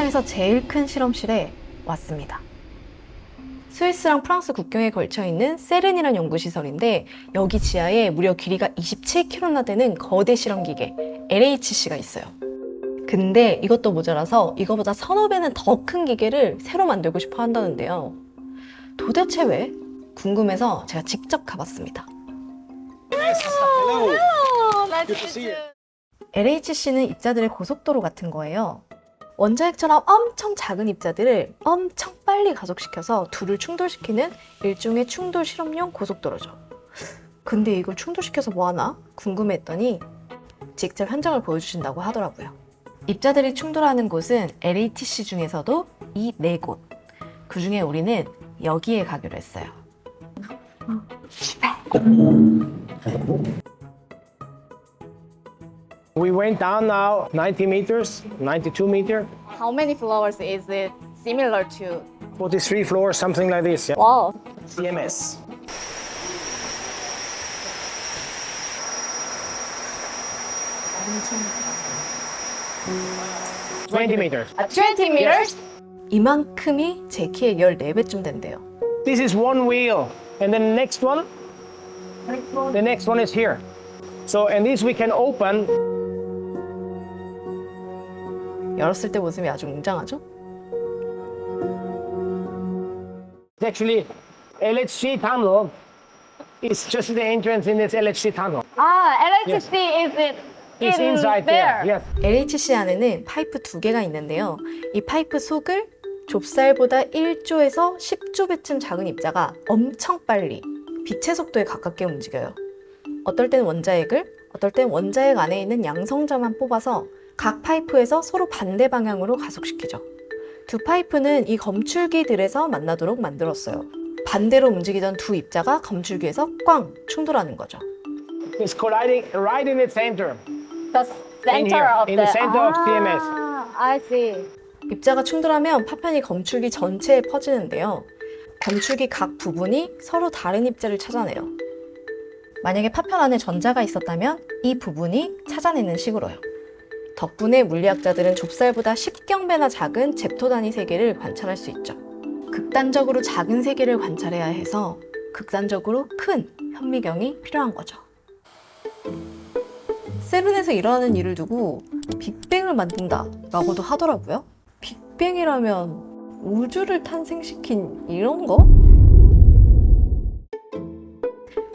세상에서 제일 큰 실험실에 왔습니다. 스위스랑 프랑스 국경에 걸쳐 있는 세른이라는 연구시설인데 여기 지하에 무려 길이가 27km나 되는 거대 실험기계 LHC가 있어요. 근데 이것도 모자라서 이거보다 서너 배는 더 큰 기계를 새로 만들고 싶어 한다는데요. 도대체 왜? 궁금해서 제가 직접 가봤습니다. Hello. You. LHC는 입자들의 고속도로 같은 거예요. 원자핵처럼 엄청 작은 입자들을 엄청 빨리 가속시켜서 둘을 충돌시키는 일종의 충돌 실험용 고속도로죠. 근데 이걸 충돌시켜서 뭐하나 궁금했더니 직접 현장을 보여주신다고 하더라고요. 입자들이 충돌하는 곳은 LHC 중에서도 이 네 곳. 그 중에 우리는 여기에 가기로 했어요. We went down now 90 meters, 92 meter, How many floors is it similar to? 43 floors, something like this. Yeah. Wow. CMS. Twenty meters. Uh, 20 meters? 이만큼이 제 키의 14배쯤 된대요. This is one wheel, and then the next one, the next one is here. So, and this we can open. 열었을 때 모습이 아주 웅장하죠? Actually, LHC tunnel is just the entrance in this LHC tunnel. Ah, electricity is it It's in inside there? there. Yes. LHC 안에는 파이프 두 개가 있는데요. 이 파이프 속을 좁쌀보다 1조에서 10조 배쯤 작은 입자가 엄청 빨리 빛의 속도에 가깝게 움직여요. 어떨 땐 원자핵을, 어떨 땐 원자핵 안에 있는 양성자만 뽑아서 각 파이프에서 서로 반대 방향으로 가속시키죠. 두 파이프는 이 검출기들에서 만나도록 만들었어요. 반대로 움직이던 두 입자가 검출기에서 꽝 충돌하는 거죠. It's colliding right in the center. The center of in the, the center of CMS. Ah, I see. 입자가 충돌하면 파편이 검출기 전체에 퍼지는데요. 검출기 각 부분이 서로 다른 입자를 찾아내요. 만약에 파편 안에 전자가 있었다면 이 부분이 찾아내는 식으로요. 덕분에 물리학자들은 좁쌀보다 10경배나 작은 잽토 단위 세계를 관찰할 수 있죠. 극단적으로 작은 세계를 관찰해야 해서 극단적으로 큰 현미경이 필요한 거죠. 세븐에서 일어나는 일을 두고 빅뱅을 만든다라고도 하더라고요. 빅뱅이라면 우주를 탄생시킨 이런 거?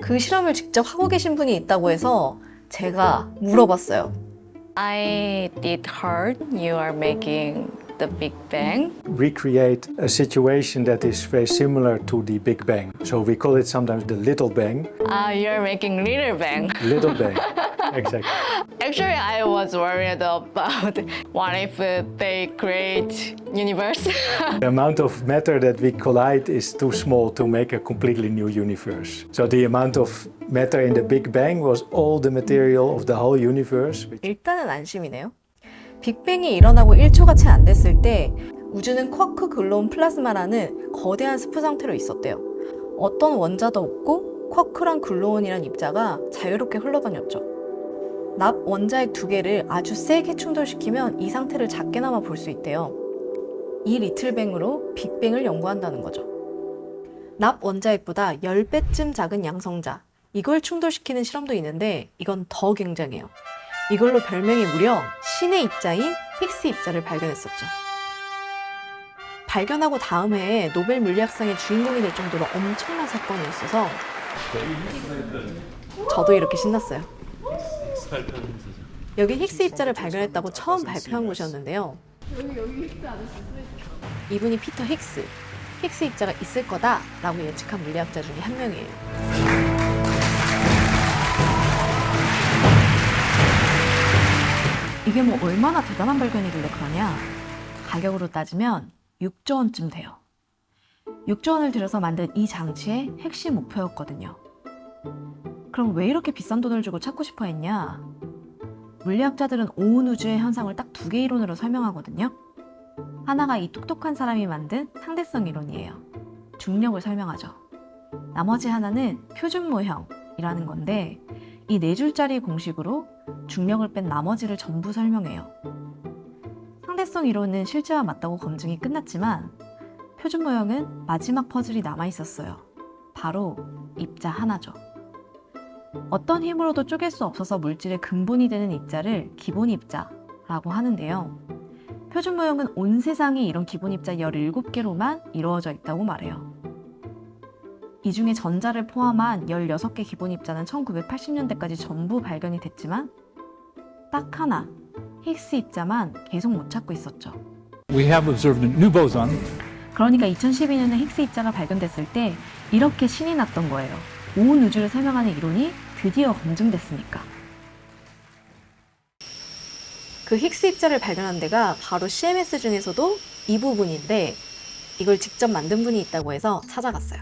그 실험을 직접 하고 계신 분이 있다고 해서 제가 물어봤어요. I did heard you are making the Big Bang. recreate a situation that is very similar to the Big Bang. So we call it sometimes the Little Bang. Ah, you are making Little Bang. Little Bang. exactly. Actually, I was worried about what if they create universe. The amount of matter that we collide is too small to make a completely new universe. So the amount of matter in the Big Bang was all the material of the whole universe. which 일단은 안심이네요. 빅뱅이 일어나고 1초가 채 안 됐을 때 우주는 쿼크 글로온 플라즈마라는 거대한 스프 상태로 있었대요. 어떤 원자도 없고 쿼크랑 글로온이란 입자가 자유롭게 흘러다녔죠. 납 원자핵 두 개를 아주 세게 충돌시키면 이 상태를 작게나마 볼 수 있대요. 이 리틀뱅으로 빅뱅을 연구한다는 거죠. 납 원자핵보다 10배쯤 작은 양성자, 이걸 충돌시키는 실험도 있는데 이건 더 굉장해요. 이걸로 별명이 무려 신의 입자인 힉스 입자를 발견했었죠. 발견하고 다음 해에 노벨 물리학상의 주인공이 될 정도로 엄청난 사건이었어서 저도 이렇게 신났어요. 여기 힉스 입자를 발견했다고 처음 발표한 곳이었는데요. 이분이 피터 힉스, 힉스 입자가 있을 거다라고 예측한 물리학자 중에 한 명이에요. 이게 뭐 얼마나 대단한 발견이길래 그러냐? 가격으로 따지면 6조 원쯤 돼요. 6조 원을 들여서 만든 이 장치의 핵심 목표였거든요. 그럼 왜 이렇게 비싼 돈을 주고 찾고 싶어 했냐? 물리학자들은 온 우주의 현상을 딱 두 개 이론으로 설명하거든요. 하나가 이 똑똑한 사람이 만든 상대성 이론이에요. 중력을 설명하죠. 나머지 하나는 표준 모형이라는 건데 이 네 줄짜리 공식으로 중력을 뺀 나머지를 전부 설명해요. 신뢰성 이론은 실제와 맞다고 검증이 끝났지만 표준 모형은 마지막 퍼즐이 남아 있었어요. 바로 입자 하나죠. 어떤 힘으로도 쪼갤 수 없어서 물질의 근본이 되는 입자를 기본 입자라고 하는데요. 표준 모형은 온 세상이 이런 기본 입자 17개로만 이루어져 있다고 말해요. 이 중에 전자를 포함한 16개 기본 입자는 1980년대까지 전부 발견이 됐지만 딱 하나, 힉스 입자만 계속 못 찾고 있었죠. We have observed a new boson 그러니까 2012년에 힉스 입자가 발견됐을 때 이렇게 신이 났던 거예요. 온 우주를 설명하는 이론이 드디어 검증됐으니까. 그 힉스 입자를 발견한 데가 바로 CMS 중에서도 이 부분인데 이걸 직접 만든 분이 있다고 해서 찾아갔어요.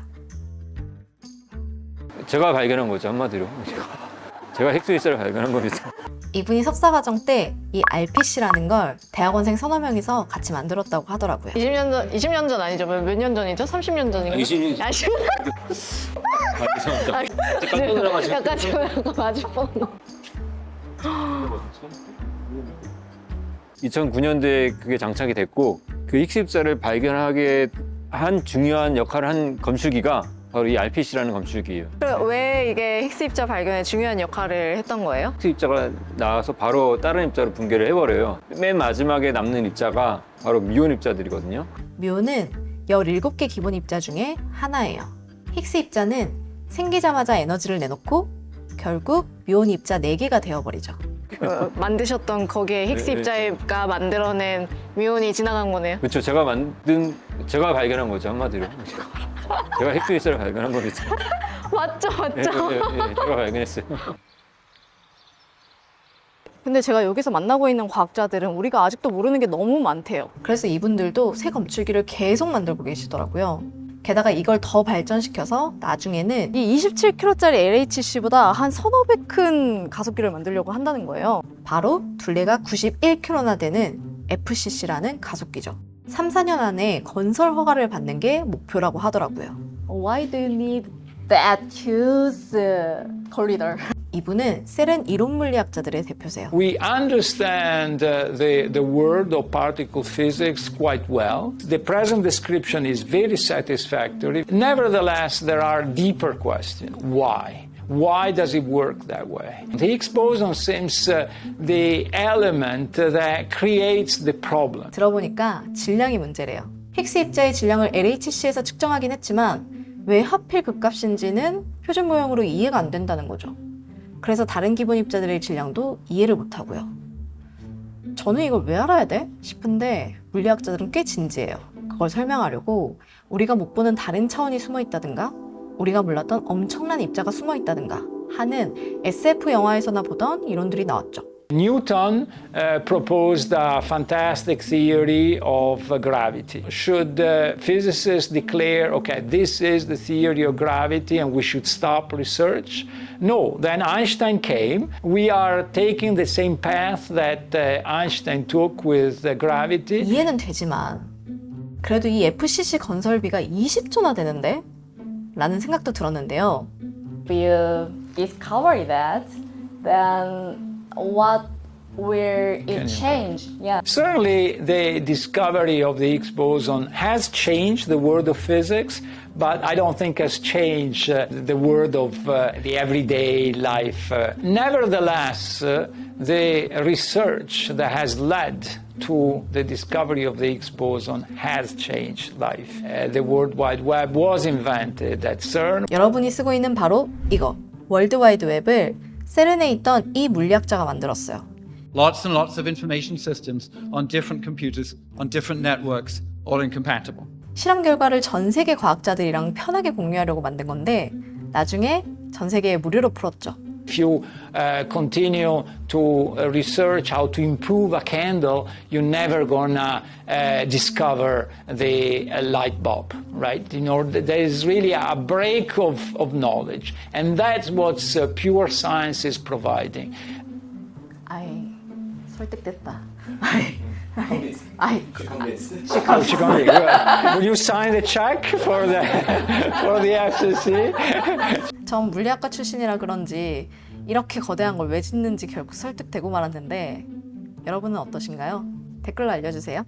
제가 발견한 거죠 한마디로 제가 핵수입자를 발견한 겁니다 이분이 석사 과정 때 이 RPC라는 걸 대학원생 서너 명이서 같이 만들었다고 하더라고요. 20년 전, 20년 전 아니죠? 몇 년 전이죠? 30년 전인가? 20년 아, 10년 아, 죄송합니다 깜짝 놀라가지고 약간 지금 약간 맞을 뻔. 2009년도에 그게 장착이 됐고 그 핵수입자를 발견하게 한 중요한 역할을 한 검출기가 바로 이 RPC라는 검출기예요 왜 이게 힉스 입자 발견에 중요한 역할을 했던 거예요? 핵수입자가 나와서 바로 다른 입자로 붕괴를 해버려요 맨 마지막에 남는 입자가 바로 미온 입자들이거든요 묘는 17개 기본 입자 중에 하나예요. 힉스 입자는 생기자마자 에너지를 내놓고 결국 묘온 입자 4개가 되어버리죠. 어, 만드셨던 거기에 힉스 네, 네. 입자가 만들어낸 미온이 지나간 거네요. 그렇죠 제가 만든 제가 발견한 거죠 한마디로 제가 핵수입자를 발견한 겁니다 맞죠, 예, 맞죠. 예, 예, 제가 발견했어요 근데 제가 여기서 만나고 있는 과학자들은 우리가 아직도 모르는 게 너무 많대요. 그래서 이분들도 새 검출기를 계속 만들고 계시더라고요. 게다가 이걸 더 발전시켜서 나중에는 이 27kg짜리 LHC보다 한 서너 배 큰 가속기를 만들려고 한다는 거예요. 바로 둘레가 91km나 되는 FCC라는 가속기죠. 3, 4년 안에 건설 허가를 받는 게 목표라고 하더라고요. Why do you need that huge corridor? 이분은 셀은 이론 물리학자들의 대표세요. We understand uh, the, the world of particle physics quite well. The present description is very satisfactory. Nevertheless, there are deeper questions. Why? Why does it work that way? The Higgs boson seems uh, the element that creates the problem. 들어보니까 질량이 문제래요. 힉스 입자의 질량을 LHC에서 측정하긴 했지만 왜 하필 그 값인지는 표준 모형으로 이해가 안 된다는 거죠. 그래서 다른 기본 입자들의 질량도 이해를 못 하고요. 저는 이걸 왜 알아야 돼? 싶은데 물리학자들은 꽤 진지해요. 그걸 설명하려고 우리가 못 보는 다른 차원이 숨어 있다든가 우리가 몰랐던 엄청난 입자가 숨어 있다든가 하는 SF 영화에서나 보던 이론들이 나왔죠. Newton uh, proposed a fantastic theory of uh, gravity. Should uh, physicists declare, okay, this is the theory of gravity and we should stop research? No. Then Einstein came. We are taking the same path that uh, Einstein took with uh, gravity. 이해는 되지만 그래도 이 FCC 건설비가 20조나 되는데? 라는 생각도 들었는데요. we discover that, then what will it change? Yeah. Certainly, the discovery of the Higgs boson has changed the world of physics, but I don't think has changed uh, the world of uh, the everyday life. Uh, nevertheless, uh, the research that has led to the discovery of the Higgs boson has changed life. Uh, the World Wide Web was invented at CERN. 여러분이 쓰고 있는 바로 이거 월드와이드 웹을 세른에 있던 이 물리학자가 만들었어요. lots and lots of information systems on different computers, on different networks, all incompatible. 실험 결과를 전 세계 과학자들이랑 편하게 공유하려고 만든 건데 나중에 전 세계에 무료로 풀었죠. If you uh, continue to uh, research how to improve a candle, you're never gonna uh, discover the uh, light bulb, right? You know, there is really a break of, of knowledge, and that's what uh, pure science is providing. I, sorry, that. 됐다. 아이 아이 아이 Oh, Chikoni, good. Will you sign the check for the for the FCC? 전 물리학과 출신이라 그런지 이렇게 거대한 걸 왜 짓는지 결국 설득되고 말았는데 여러분은 어떠신가요? 댓글로 알려주세요.